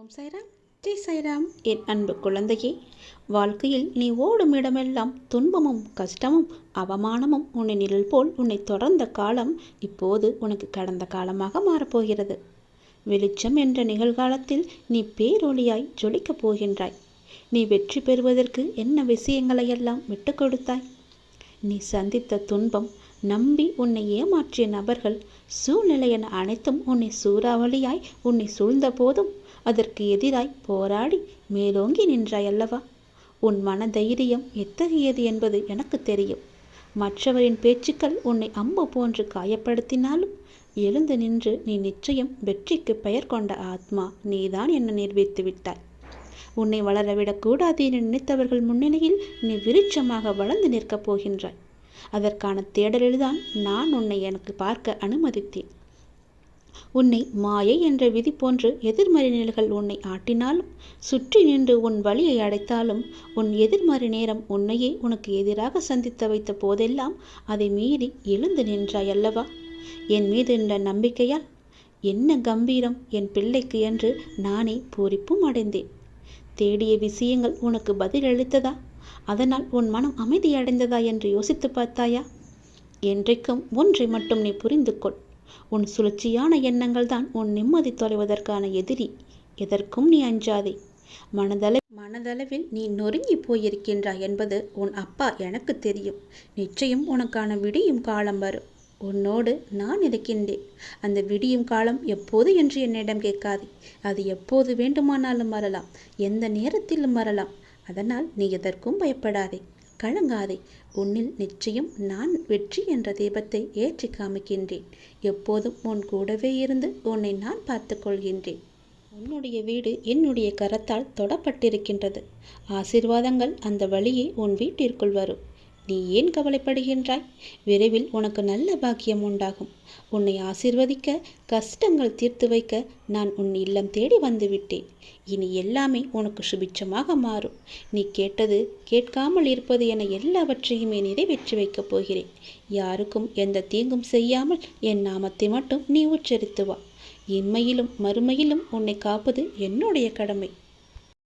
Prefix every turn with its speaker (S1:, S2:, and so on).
S1: ஓம் சைராம். ஜெய் சைராம். என் அன்பு குழந்தையே வாழ்க்கையில் நீ ஓடும் இடமெல்லாம் துன்பமும் கஷ்டமும் அவமானமும் உன்னை நிழல் போல் உன்னை தொடர்ந்த காலம் இப்போது உனக்கு கடந்த காலமாக மாறப்போகிறது. வெளிச்சம் என்ற நிகழ்காலத்தில் நீ பேரொளியாய் ஜொலிக்கப் போகின்றாய். நீ வெற்றி பெறுவதற்கு என்ன விஷயங்களையெல்லாம் விட்டு கொடுத்தாய்? நீ சந்தித்த துன்பம் நம்பி உன்னை ஏமாற்றிய நபர்கள் சூழ்நிலை என அனைத்தும் உன்னை சூறாவளியாய் உன்னை சூழ்ந்த போதும் அதற்கு எதிராய் போராடி மேலோங்கி நின்றாய் அல்லவா? உன் மன தைரியம் எத்தகையது என்பது எனக்கு தெரியும். மற்றவரின் பேச்சுக்கள் உன்னை அம்பு போன்று காயப்படுத்தினாலும் எழுந்து நின்று நீ நிச்சயம் வெற்றிக்கு பெயர் கொண்ட ஆத்மா நீதான் என்னை நிரூபித்து விட்டாய். உன்னை வளரவிடக்கூடாது என நினைத்தவர்கள் முன்னிலையில் நீ விருட்சமாக வளர்ந்து நிற்கப் போகின்றாய். அதற்கான தேடலில்தான் நான் உன்னை எனக்கு பார்க்க அனுமதித்தேன். உன்னை மாயை என்ற விதி போன்று எதிர்மறை நிலைகள் உன்னை ஆட்டினாலும் சுற்றி நின்று உன் வழியை அடைத்தாலும் உன் எதிர்மறை நேரம் உன்னையே உனக்கு எதிராக சந்தித்து வைத்த போதெல்லாம் அதை மீறி எழுந்து நின்றாய் அல்லவா? என் மீது என்ற நம்பிக்கையால்? என்ன கம்பீரம் என் பிள்ளைக்கு என்று நானே பூரிப்பும் அடைந்தேன். தேடிய விஷயங்கள் உனக்கு பதிலளித்ததா அதனால் உன் மனம் அமைதியடைந்ததா என்று யோசித்து பார்த்தாயா? என்றைக்கும் ஒன்றை மட்டும் நீ புரிந்து கொள். உன் சுழற்சியான எண்ணங்கள் தான் உன் நிம்மதி தொலைவதற்கான எதிரி. எதற்கும் நீ அஞ்சாதே. மனதள மனதளவில் நீ நொறுங்கி போயிருக்கின்றாய் என்பது உன் அப்பா எனக்கு தெரியும். நிச்சயம் உனக்கான விடியும் காலம் வரும். உன்னோடு நான் இருக்கின்றேன். அந்த விடியும் காலம் எப்போது என்று என்னிடம் கேட்காதே. அது எப்போது வேண்டுமானாலும் வரலாம். எந்த நேரத்திலும் வரலாம். அதனால் நீ எதற்கும் பயப்படாதே. கலங்காதே. உன்னில் நிச்சயம் நான் வெற்றி என்ற தீபத்தை ஏற்றி காமிக்கின்றேன். எப்போதும் உன் கூடவே இருந்து உன்னை நான் பார்த்து கொள்கின்றேன். உன்னுடைய வீடு என்னுடைய கரத்தால் தொடப்பட்டிருக்கின்றது. ஆசிர்வாதங்கள் அந்த வழியே உன் வீட்டிற்குள் வரும். நீ ஏன் கவலைப்படுகின்றாய்? விரைவில் உனக்கு நல்ல பாக்கியம் உண்டாகும். உன்னை ஆசிர்வதிக்க கஷ்டங்கள் தீர்த்து வைக்க நான் உன் இல்லம் தேடி வந்துவிட்டேன். இனி எல்லாமே உனக்கு சுபிட்சமாக மாறும். நீ கேட்டது கேட்காமல் இருப்பது என எல்லாவற்றையுமே நிறைவேற்றி வைக்கப் போகிறேன். யாருக்கும் எந்த தீங்கும் செய்யாமல் என் நாமத்தை மட்டும் நீ உச்சரித்து வா. இம்மையிலும் மறுமையிலும் உன்னை காப்பது என்னுடைய கடமை.